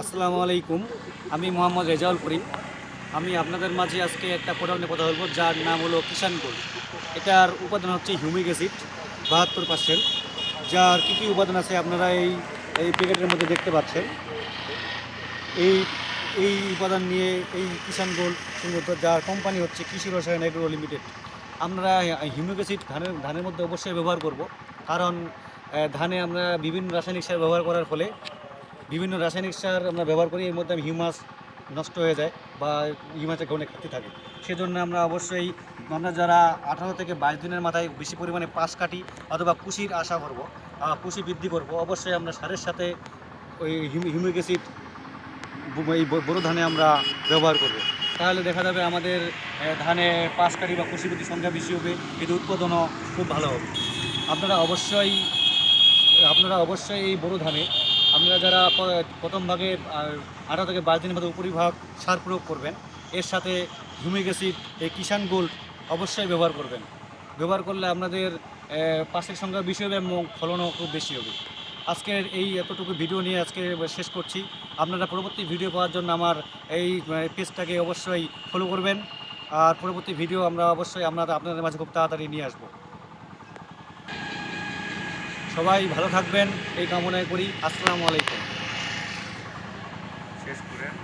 আসসালামু আলাইকুম। আমি মোহাম্মদ রেজাউল করিম। আমি আপনাদের মাঝে আজকে একটা প্রোডাক্ট নিয়ে কথা বলব, যার নাম হলো কিষান গোল্ড। এটার উপাদান হচ্ছে হিউমিক অ্যাসিড, বাহাত্তর পার্সেন্ট যার কী কী উপাদান আছে আপনারা এই এই প্যাকেটের মধ্যে দেখতে পাচ্ছেন। এই এই উপাদান নিয়ে এই কিষান গোল্ড সম্ভবত যার কোম্পানি হচ্ছে কৃষি রসায়ন এগ্রো লিমিটেড। আমরা হিউমিক অ্যাসিড ধানের ধানের মধ্যে অবশ্যই ব্যবহার করব। কারণ ধানে আমরা বিভিন্ন রাসায়নিক সার ব্যবহার করার ফলে বিভিন্ন রাসায়নিক সার আমরা ব্যবহার করি, এর মধ্যে হিউমাস নষ্ট হয়ে যায় বা হিউমাসের গ্রহণে ঘাটতি থাকে। সেজন্য আমরা অবশ্যই আমরা যারা আঠারো থেকে বাইশ দিনের মাথায় বেশি পরিমাণে পাশ কাটি অথবা কুশির আশা করব কুশি বৃদ্ধি করব, অবশ্যই আমরা সারের সাথে ওই হিউমিক এই ব- বোরো ধানে আমরা ব্যবহার করব। তাহলে দেখা যাবে আমাদের ধানে পাশ কাটি বা বৃদ্ধির সংখ্যা বেশি হবে, কিন্তু উৎপাদনও খুব ভালো হবে। আপনারা অবশ্যই আপনারা অবশ্যই এই বড় ধানে আপনারা যারা প্রথম ভাগে আঠারো থেকে বাইশ দিনের মধ্যে উপরিভাগ সার প্রয়োগ করবেন, এর সাথে হিউমিক অ্যাসিড, এই কিষান গোল্ড অবশ্যই ব্যবহার করবেন। ব্যবহার করলে আপনাদের পাশের সংখ্যা বেশি হবে এবং ফলনও খুব বেশি হবে। আজকের এই এতটুকু ভিডিও নিয়ে আজকে শেষ করছি। আপনারা পরবর্তী ভিডিও পাওয়ার জন্য আমার এই পেজটাকে অবশ্যই ফলো করবেন। আর পরবর্তী ভিডিও আমরা অবশ্যই আপনারা আপনাদের মাঝে খুব তাড়াতাড়ি নিয়ে আসব। সবাই ভালো থাকবেন এই কামনায় করি। আসসালামু আলাইকুম। শেষ করেন